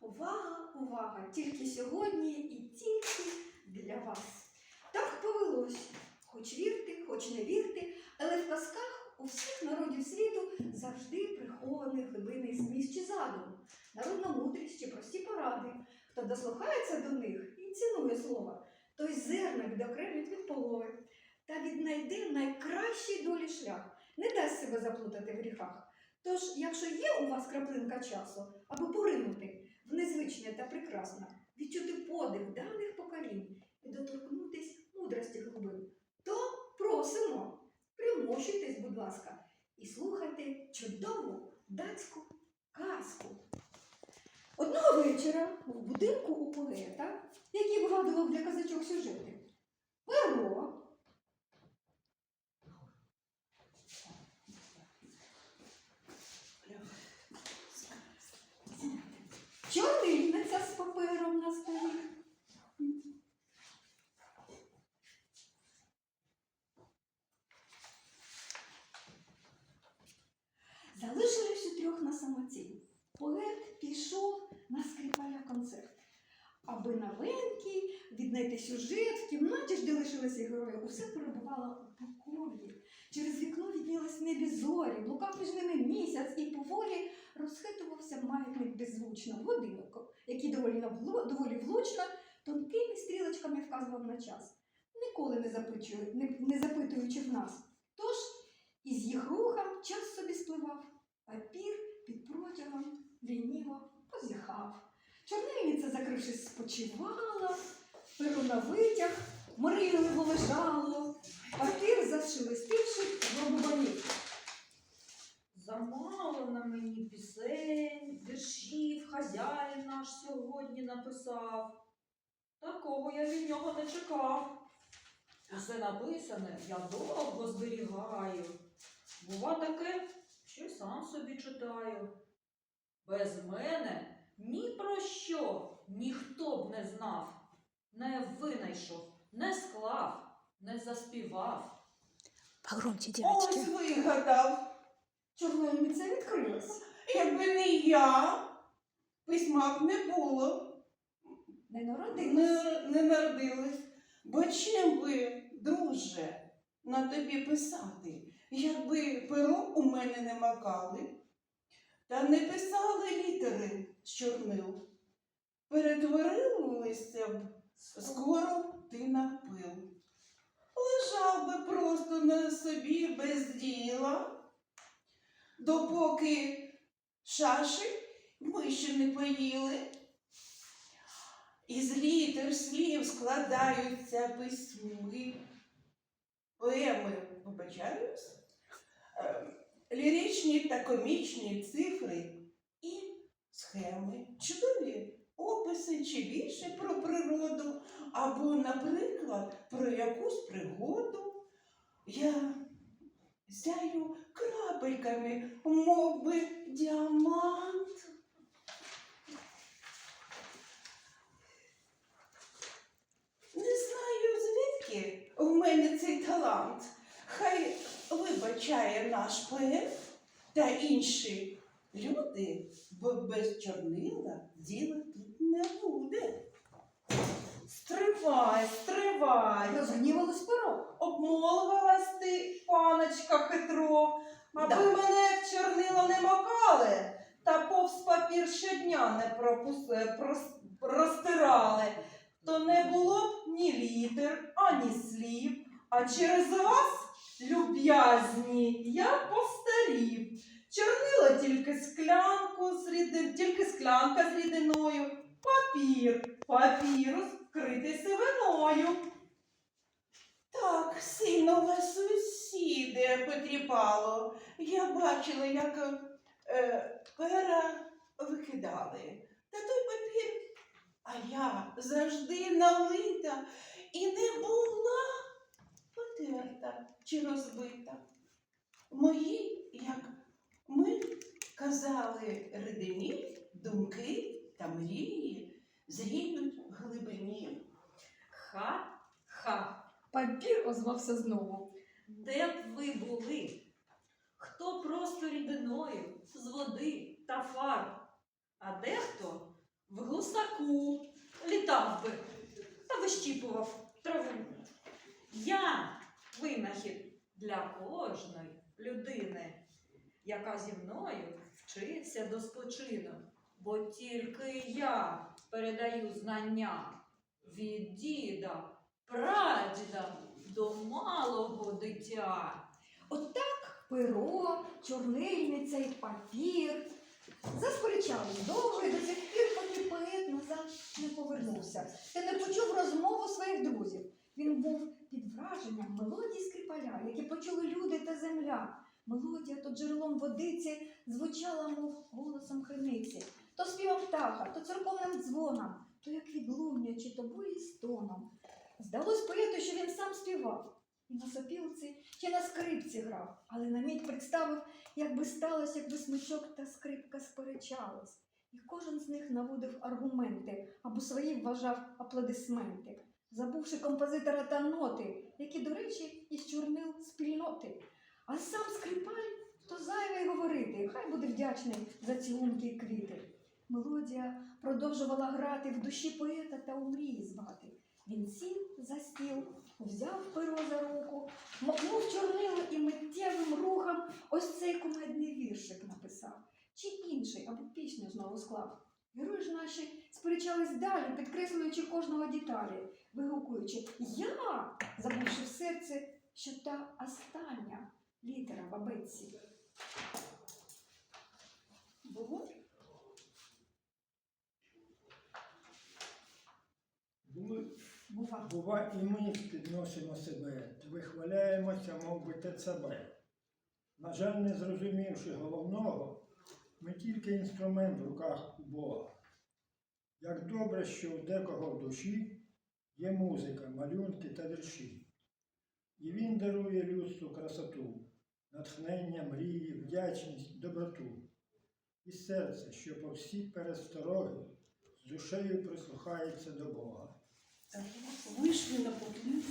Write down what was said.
Увага, увага! Тільки сьогодні і тільки для вас. Так повелось. Хоч вірте, хоч не вірте, але в казках у всіх народів світу завжди прихований глибинний зміст чи задум, народна мудрість чи прості поради. Хто дослухається до них і цінує слова, той зерник відокремить від полови та віднайде найкращий долі шлях, не дасть себе заплутати в гріхах. Тож, якщо є у вас краплинка часу, аби поринути в незвичне та прекрасне, відчути подих давніх поколінь і доторкнутись мудрості глибин, то просимо, примощуйтесь, будь ласка, і слухайте чудову датську казку. Одного вечора в будинку у поета, який вигадував для казачок сюжети, перо чорнильниця з папером на столі. Залишились у самоті. Поет пішов на скрипаля концерт. Аби на венки віднайти сюжет, в кімнаті ж, де лишилися герої, усе перебувало у покої. Через вікно віднілись небі зорі, блукав між ними місяць і поволі розхитувався маятник беззвучно в який доволі, доволі влучно тонкими стрілочками вказував на час, ніколи не, запитую, не, не запитуючи в нас. Тож із їх рухом час собі спливав, папір під протягом лініво позіхав. Чорнильниця, закрившись, спочивала, перо на витяг, мрійливо лежало, папір зашелестивши робованів. Замало на мені пісень, віршів хазяїн наш сьогодні написав. Такого я від нього не чекав. Усе написане я довго зберігаю. Бува таке, що й сам собі читаю. Без мене ні про що ніхто б не знав, не винайшов, не склав, не заспівав. Погромче, Ось девочки. вигадав. Чорнильниця відкрилась. Якби не я, письма б не було, Не народилась. не, не народилось. Бо чим би, друже, на тобі писати, якби перо у мене не макали, та не писали літери з чорнил, перетворилися б скоро ти на пил. Лежав би просто на собі без діла, допоки шаші ми ще не поїли. Із літер слів складаються письми, поеми, вибачаюсь, ліричні та комічні цифри і схеми, чудові описи чи більше про природу, або, наприклад, про якусь пригоду. Я сяю крапельками, мов би діамант. Не знаю, звідки в мене цей талант. Хай вибачає наш поет та інші люди, бо без чорнила діла тут не буде. Стривай, стривай. Розгнівалось перо. Обмолвилась ти, паночка хитро, аби Да. мене в чорнила не макали, та повз папір щодня не пропуси, прос- розтирали, то не було б ні літер, ані слів, а через вас, люб'язні, я постарів. Чорнила тільки склянку з рідин, тільки склянка з рідиною, папір, папірус вкритий сивиною. Так, сильно вас сусіди потріпало. Я бачила, як е, пера викидали. Та той папір, а я завжди налита і не була потерта чи розбита. Мої, як ми казали, рідині, думки та мрії зріють в глибині. Ха-ха. Папір озвався знову. Де б ви були? Хто просто рідиною з води та фарб, а дехто в глусаку літав би та вищіпував траву. Я винахід для кожної людини, яка зі мною вчиться до спочину, бо тільки я передаю знання від діда, прадіда до малого дитя. Отак перо, чорнильниця і папір засперечались довго до цих пір, поки поет назад не повернувся. Та не почув розмову своїх друзів. Він був під враженням мелодії скрипаля, які почули люди та земля. Мелодія то джерелом водиці звучала, мов голосом криниці, то співом птаха, то церковним дзвоном, то як відлуння, чи то болі стоном. Здалось поету, що він сам співав. І на сопілці чи на скрипці грав, але на мить представив, як би сталося, якби смичок та скрипка сперечались. І кожен з них наводив аргументи або свої вважав аплодисменти, забувши композитора та ноти, які, до речі, із чорнил спільноти. А сам скрипаль то зайве й говорити, хай буде вдячний за цілунки й квіти. Мелодія продовжувала грати в душі поета та у мрії звати. Він сів за стіл, взяв перо за руку, макнув чорнило і миттєвим рухом ось цей кумедний віршик написав, чи інший або пісню знову склав. Герої ж наші сперечались далі, підкреслюючи кожного деталі, вигукуючи Я, забувши в серці, що та остання літера в абетці. Було? Бува. Бува, і ми підносимо себе, вихваляємося, мов би ТЦБ. На жаль, не зрозумівши головного, ми тільки інструмент в руках у Бога. Як добре, що у декого в душі є музика, малюнки та вірші. І він дарує людству красоту, натхнення, мрії, вдячність, доброту. І серце, що по всі перестороги з душею прислухається до Бога. Вийшли на поклін.